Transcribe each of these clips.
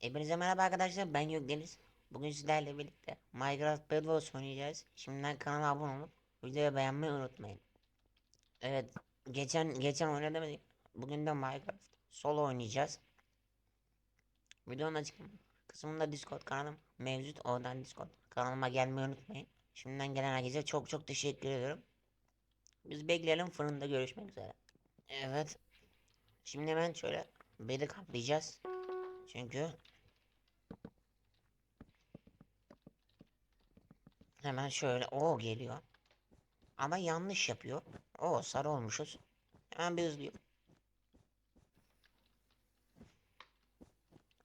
Hepinize merhaba arkadaşlar ben Gökdeniz. Bugün sizlerle birlikte Minecraft Bed Wars oynayacağız. Şimdiden kanala abone olup videoyu beğenmeyi unutmayın. Evet geçen geçen oynadım. Bugün de Minecraft solo oynayacağız. Videonun açıklama kısmında Discord kanalım mevcut. Oradan Discord kanalıma gelmeyi unutmayın. Şimdiden gelen herkese çok çok teşekkür ediyorum. Biz bekleyelim fırında görüşmek üzere. Evet. Şimdi ben şöyle bedi kaplayacağız. Çünkü Hemen şöyle o geliyor. Ama yanlış yapıyor. O sarı olmuşuz. Hemen bir hızlıyor.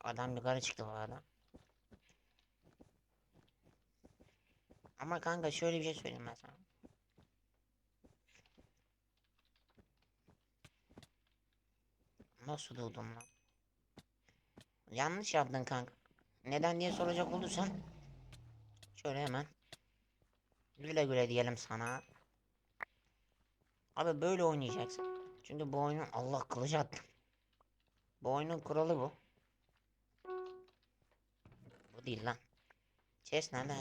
Adam yukarı çıktı bu arada. Ama kanka şöyle bir şey söyleyeyim ben sana. Nasıl doğdum lan? Yanlış yaptın kanka. Neden diye soracak olursan. Şöyle hemen. Güle güle diyelim sana. Abi böyle oynayacaksın. Çünkü bu oyunun Allah kılıcı attı. Bu oyunun kuralı bu. Bu değil lan. Chess nerede?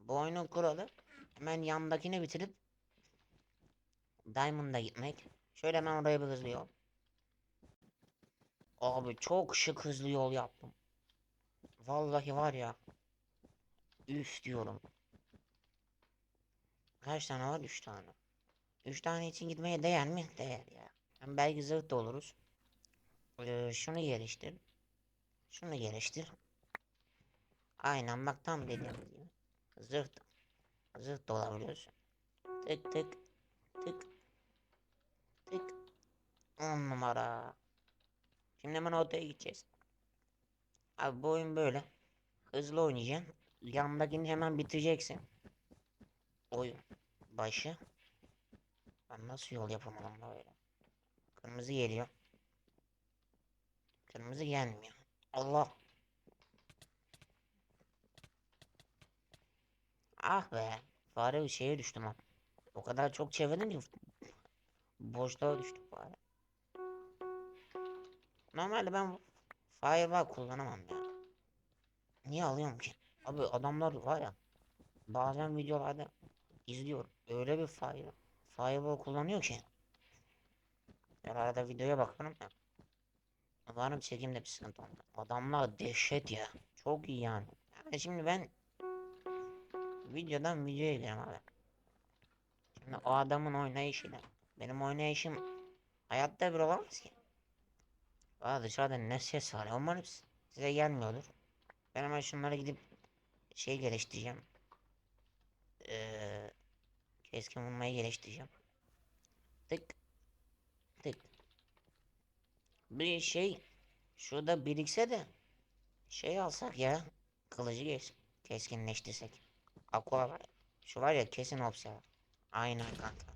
Bu oyunun kuralı hemen yandakini bitirip Diamond'a gitmek. Şöyle hemen oraya bir hızlı yol. Abi çok şık hızlı yol yaptım. Vallahi var ya. Üf diyorum. Kaç tane var? 3 tane. 3 tane için gitmeye değer mi? Değer ya. Hem belki zırh da oluruz. Ee, şunu geliştir. Şunu geliştir. Aynen bak tam dediğim gibi. Zırh da. Zırh da olabiliyorsun. Tık tık. Tık. Tık. 10 numara. Şimdi hemen odaya gideceğiz. Abi bu oyun böyle. Hızlı oynayacaksın. Yandakini hemen bitireceksin. Oyun başı. Ben nasıl yol yapamadım böyle? Kırmızı geliyor. Kırmızı gelmiyor. Allah. Ah be. Fare şeye düştüm ha. O kadar çok çevirdim ki boşluğa düştüm fare. Normalde ben Fireball kullanamam ya. Niye alıyorum ki? Abi adamlar var ya. Bazen videolarda izliyorum. Öyle bir fire, fireball kullanıyor ki. Ben arada videoya bakarım ya. Umarım çekimde bir sıkıntı olmaz. Adamlar dehşet ya. Çok iyi yani. Yani şimdi ben videodan videoya gidiyorum abi. Şimdi o adamın oynayışıyla benim oynayışım hayatta bir olamaz ki. Aa dışarıda ne ses var umarım size gelmiyordur. Ben hemen şunlara gidip şey geliştireceğim. Keskin vurmayı geliştireceğim. Tık. Tık. Bir şey şurada birikse de şey alsak ya. Kılıcı kes, keskinleştirsek. Aqua var. Şu var ya kesin opsiyon. Aynen kanka.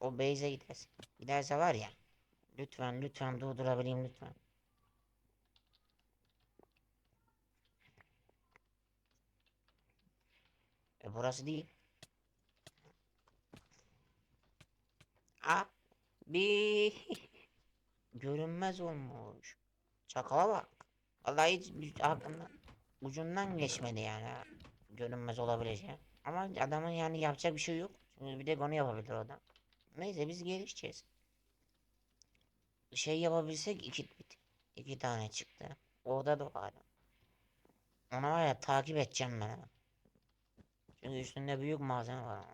O base'e giderse. Giderse var ya. Lütfen lütfen durdurabileyim lütfen. E burası değil. Abi. Görünmez olmuş. Çakala bak. Vallahi hiç aklımdan ucundan geçmedi yani. Görünmez olabileceği. Ama adamın yani yapacak bir şey yok. Çünkü bir de onu yapabilir o da. Neyse biz gelişeceğiz. Şey yapabilsek iki, iki tane çıktı. Orada da var. Ona var ya takip edeceğim ben. Çünkü üstünde büyük malzeme var.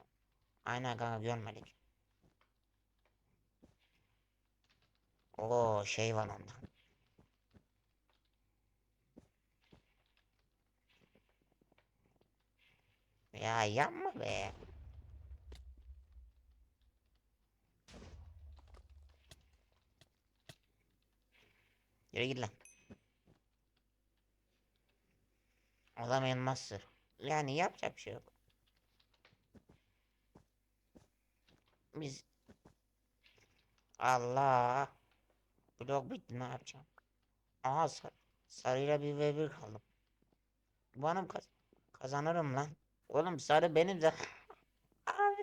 Aynen kanka görmedik. O şey var onda. Ya yapma be. Yürü git lan. Adam elmastır. Yani yapacak bir şey yok. Biz Allah blok bitti ne yapacağım? Aha sar sarıyla bir ve bir kaldım. Benim kaz kazanırım lan. Oğlum sarı benim de. Abi.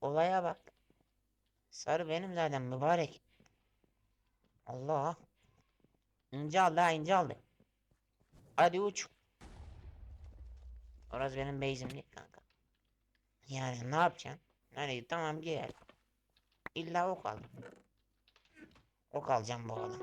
Olaya bak. Sarı benim zaten mübarek. Allah. İnce aldı ha ince aldı. Hadi uç. Orası benim base'im değil kanka. Yani ne yapacaksın? Yani tamam gel. İlla ok al. Ok alacağım bu arada.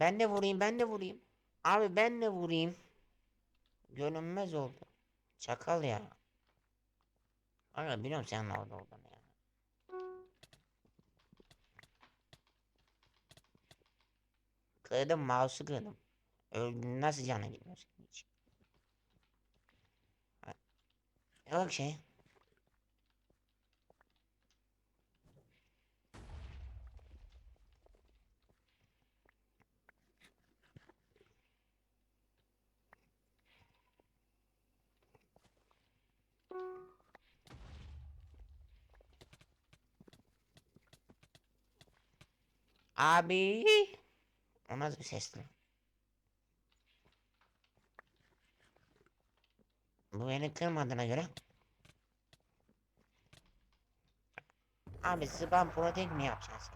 Ben de vurayım, ben de vurayım. Abi ben de vurayım. Görünmez oldu. Çakal ya. Aga biliyorum senin orada olduğunu ya. Kırdım, mouse'u kırdım. Öldün nasıl canı gitmiyor senin hiç? Yok şey. Abi. O nasıl bir sesli? Bu beni kırmadığına göre. Abi spam protek mi yapacaksın?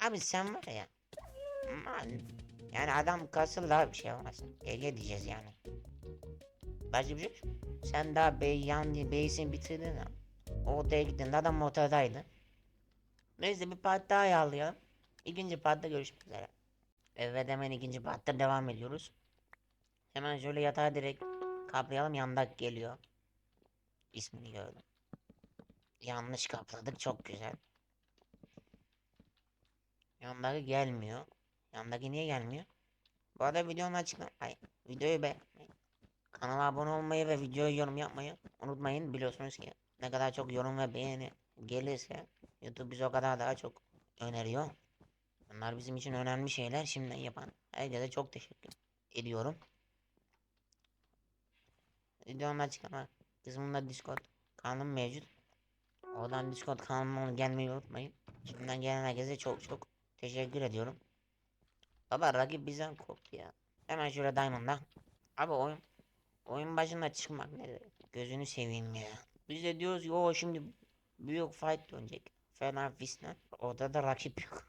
Abi sen var ya. Yani adam kasıl daha bir şey olmasın. GG diyeceğiz yani. Başka bir. Sen daha bey yan beysin bitirdin ha. O odaya gittin adam motordaydı. Neyse bir part daha ayarlayalım. İkinci partta görüşmek üzere. Evet hemen ikinci partta devam ediyoruz. Hemen şöyle yatağa direkt kaplayalım yandak geliyor. İsmini gördüm. Yanlış kapladık çok güzel. Yandaki gelmiyor. Yandaki niye gelmiyor? Bu arada videonun açıklama... Ay, videoyu beğenmeyi, kanala abone olmayı ve videoya yorum yapmayı unutmayın. Biliyorsunuz ki ne kadar çok yorum ve beğeni gelirse YouTube bize o kadar daha çok öneriyor. Bunlar bizim için önemli şeyler. Şimdiden yapan herkese çok teşekkür ediyorum. Videonun açıklama kısmında Discord kanalım mevcut. Oradan Discord kanalıma gelmeyi unutmayın. Şimdiden gelen herkese çok çok teşekkür ediyorum. Baba rakip bizden korktu ya. Hemen şöyle Diamond'da. Abi oyun oyun başında çıkmak ne gözünü seveyim ya. Biz de diyoruz ki o şimdi büyük fight dönecek. Falan fistan. Orada da rakip yok.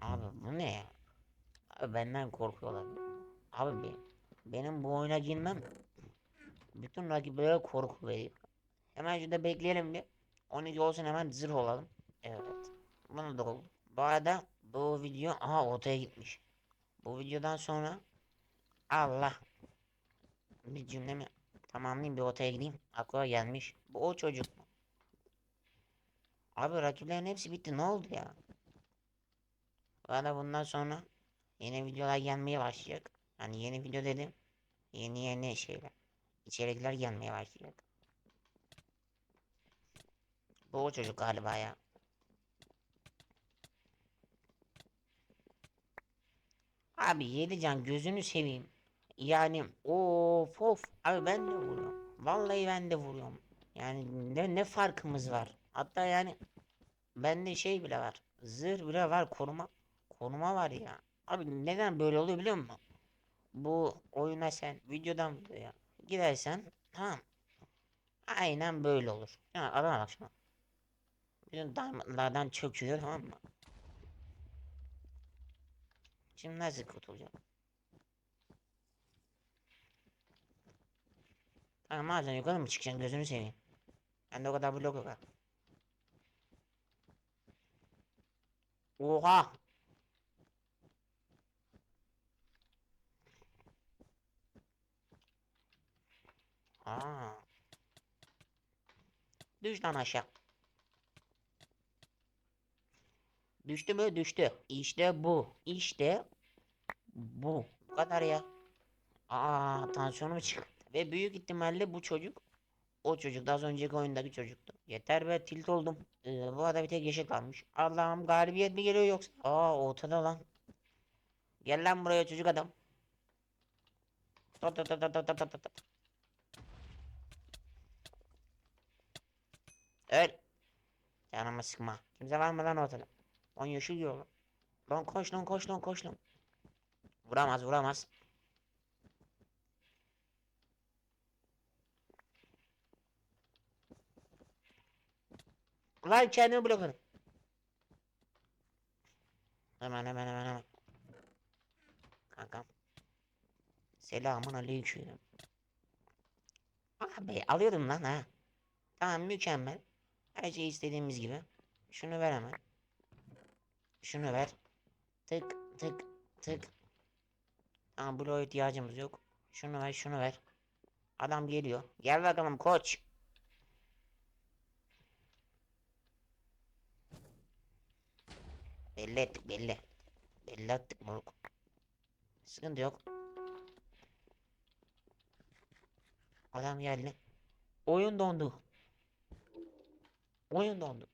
Abi bu ne ya? Abi benden korkuyorlar. Abi be- benim bu oyuna girmem bütün rakiplere korku veriyor. Hemen şurada bekleyelim bir. 12 olsun hemen zırh olalım. Evet. Bunu da oldu. Bu arada bu video aha ortaya gitmiş. Bu videodan sonra Allah bir cümlemi tamamlayayım bir ortaya gideyim. Aklıma gelmiş. Bu o çocuk mu? Abi rakiplerin hepsi bitti. Ne oldu ya? Arada bundan sonra yeni videolar gelmeye başlayacak. Hani yeni video dedim. Yeni yeni şeyler. içerikler gelmeye başlayacak. Bu o çocuk galiba ya. Abi yedi can gözünü seveyim. Yani of of abi ben de vuruyorum. Vallahi ben de vuruyorum. Yani ne, ne farkımız var? Hatta yani bende şey bile var. Zırh bile var koruma. Koruma var ya. Abi neden böyle oluyor biliyor musun? Bu oyuna sen videodan videoya gidersen tamam. Aynen böyle olur. Ya adama bak şuna. Bütün diamondlardan çöküyor tamam mı? Şimdi nasıl kurtulacağım? Tamam madem yukarı mı çıkacaksın gözünü seveyim. Bende o kadar blok yok ha. Oha! Aa. Düş lan aşağı. Düştü mü? Düştü. İşte bu. İşte bu. Bu kadar ya. Aa, tansiyonum çıktı. Ve büyük ihtimalle bu çocuk o çocuk da az önceki oyundaki çocuktu. Yeter be tilt oldum. Ee, bu arada bir tek yeşil kalmış. Allah'ım galibiyet mi geliyor yoksa? Aa ortada lan. Gel lan buraya çocuk adam. Tut tut tut tut tut, tut. Öl. Canımı sıkma. Kimse var mı lan ortada? Lan yeşil yol. Lan koş lan koş lan koş lan. Vuramaz vuramaz. Lan kendimi blokladım. Hemen hemen hemen hemen. Kankam. Selamun aleyküm. Abi alıyordum lan ha. Tamam mükemmel. Her şey istediğimiz gibi. Şunu ver hemen. Şunu ver. Tık tık tık. Tamam bloğa ihtiyacımız yok. Şunu ver şunu ver. Adam geliyor. Gel bakalım koç. Belli ettik belli. Belli ettik moruk. Sıkıntı yok. Adam geldi. Oyun dondu. Oyun dondu.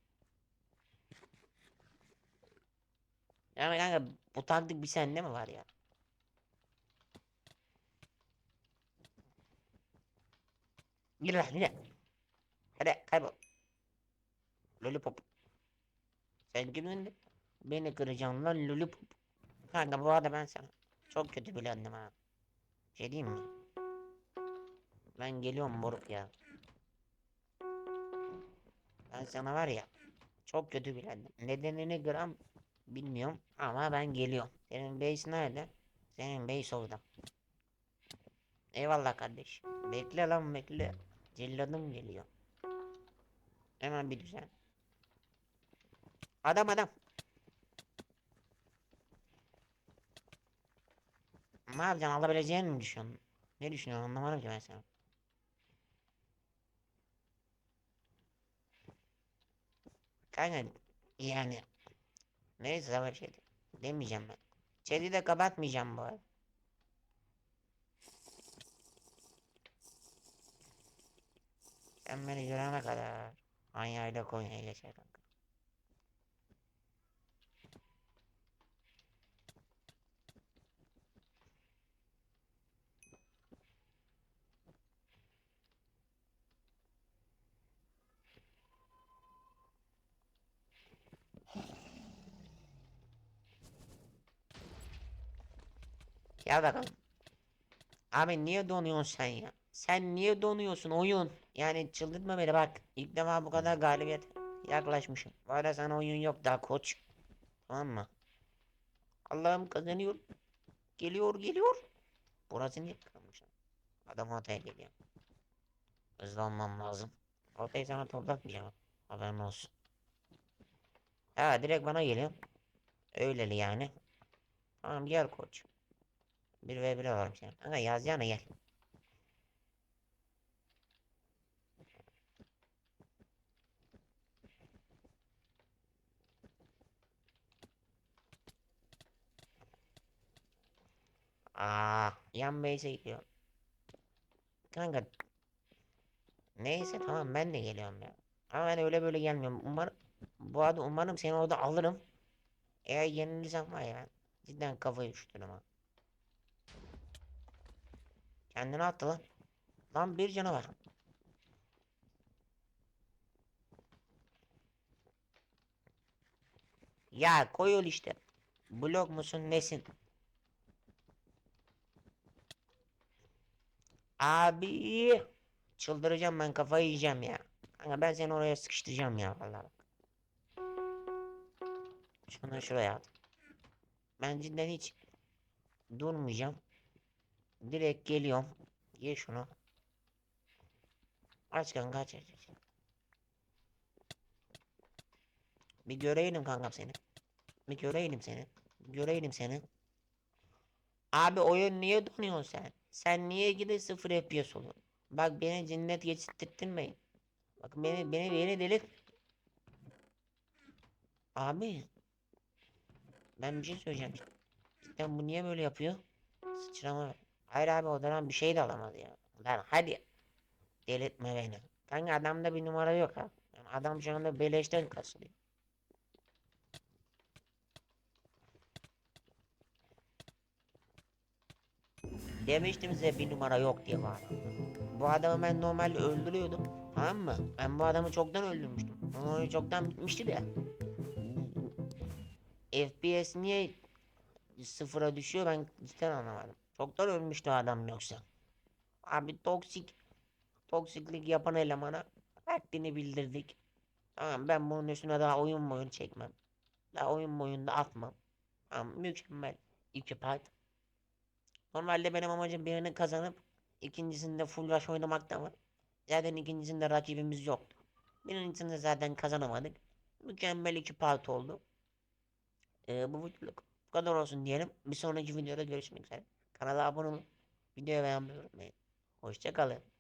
Yani kanka bu taktik bir sende mi var ya? Gir lan yine. Hadi kaybol. Lollipop. Sen kimin beni kıracaksın lan lollipop. Kanka bu arada ben sana çok kötü bilendim ha. Şey diyeyim mi? Ben geliyorum moruk ya. Ben sana var ya çok kötü bilendim. Nedenini gram bilmiyorum ama ben geliyorum. Senin base nerede? Senin base orada. Eyvallah kardeş. Bekle lan bekle. Celladım geliyor. Hemen bir düzen. Adam adam. Ne yapacaksın alabileceğini mi düşünüyorsun? Ne düşünüyorsun anlamadım ki ben sana. Kanka yani neyse ama şey demeyeceğim ben. Chat'i de kapatmayacağım bu arada. Sen beni görene kadar Anya'yla Konya'ya geçer kanka. Gel bakalım. Abi niye donuyorsun sen ya? Sen niye donuyorsun oyun? Yani çıldırtma beni bak. İlk defa bu kadar galibiyet yaklaşmışım. Arada sana oyun yok daha koç. Tamam mı? Allah'ım kazanıyor. Geliyor geliyor. Burası niye kırılmış? Adam ortaya geliyor. Hızlı olmam lazım. Ortayı sana toplatmayacağım. Haberin olsun. Ha direkt bana geliyor. Öyleli yani. Tamam gel koç. 1 ve 1 alalım seni. Kanka yazacağına gel. Aa, yan base'e gidiyor. Kanka. Neyse tamam ben de geliyorum ya. Ama ben öyle böyle gelmiyorum. Umarım bu arada umarım seni orada alırım. Eğer yenilirsem var ya cidden kafayı üşütürüm ha. Kendini attı lan. Lan bir canı var. Ya koyul işte. Blok musun nesin? Abi. Çıldıracağım ben kafayı yiyeceğim ya. Kanka ben seni oraya sıkıştıracağım ya vallahi. Şunu şuraya at. Ben cidden hiç durmayacağım. Direkt geliyorum. Ye şunu. Aç kanka aç aç aç. Bir göreyim kankam seni. Bir göreyim seni. Bir göreyim seni. Abi oyun niye donuyorsun sen? Sen niye gidip sıfır FPS oluyorsun? Bak beni cinnet geçirttirmeyin. Bak beni beni beni delik. Abi. Ben bir şey söyleyeceğim. Cidden bu niye böyle yapıyor? Sıçrama. Hayır abi odadan bir şey de alamadı ya. Lan hadi. Delirtme beni. Kanka adamda bir numara yok ha. Yani adam şu anda beleşten kasılıyor. Demiştim size bir numara yok diye adamda. Bu adamı ben normalde öldürüyordum. Tamam mı? Ben bu adamı çoktan öldürmüştüm. Oyun çoktan bitmişti de. FPS niye sıfıra düşüyor ben cidden anlamadım. Çoktan ölmüştü adam yoksa. Abi toksik toksiklik yapan elemana haddini bildirdik. Tamam ben bunun üstüne daha oyun boyun çekmem. Daha oyun boyunda atmam. Tamam mükemmel. iki part. Normalde benim amacım birini kazanıp ikincisinde full rush oynamakta ama zaten ikincisinde rakibimiz yoktu. Birincisinde zaten kazanamadık. Mükemmel iki part oldu. Ee, bu videoluk bu kadar olsun diyelim. Bir sonraki videoda görüşmek üzere. Kanala abone olun. Videoyu beğenmeyi unutmayın. Hoşçakalın.